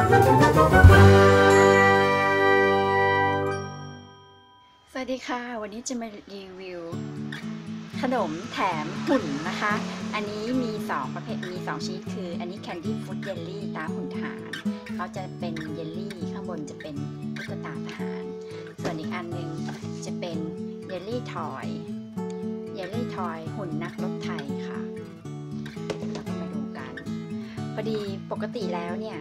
สวัสดีค่ะ วันนี้จะมารีวิว ขนมแถมหุ่นนะคะ อันนี้มี 2 ประเภทมี 2ชนิดคือ อันนี้ Candy Food Jelly ตาหุ่นทหาร เขาจะเป็นเยลลี่ข้างบนจะเป็นตุ๊กตาทหาร ส่วนอีกอันหนึงจะเป็นเยลลี่ทอย เยลลี่ทอยหุ่นนักรบไทยค่ะ อดีปกติแล้วเนี่ย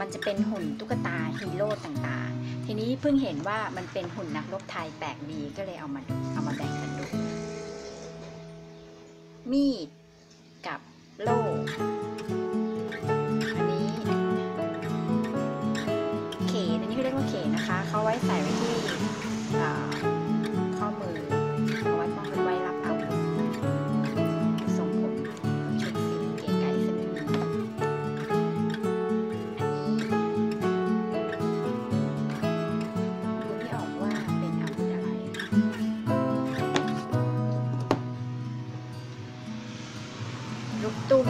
มันจะเป็นหุ่นตุ๊กตาฮีโร่ต่างๆ ทีนี้เพิ่งเห็นว่ามันเป็นหุ่นนักรบไทยแปลกดีก็เลยเอามาดูเอามาแบ่งกันดู มีดกับโล่อันนี้เขนอันนี้เขาเรียกว่าเขนนะคะ เขาไว้ใส่ไว้ที่ 욕도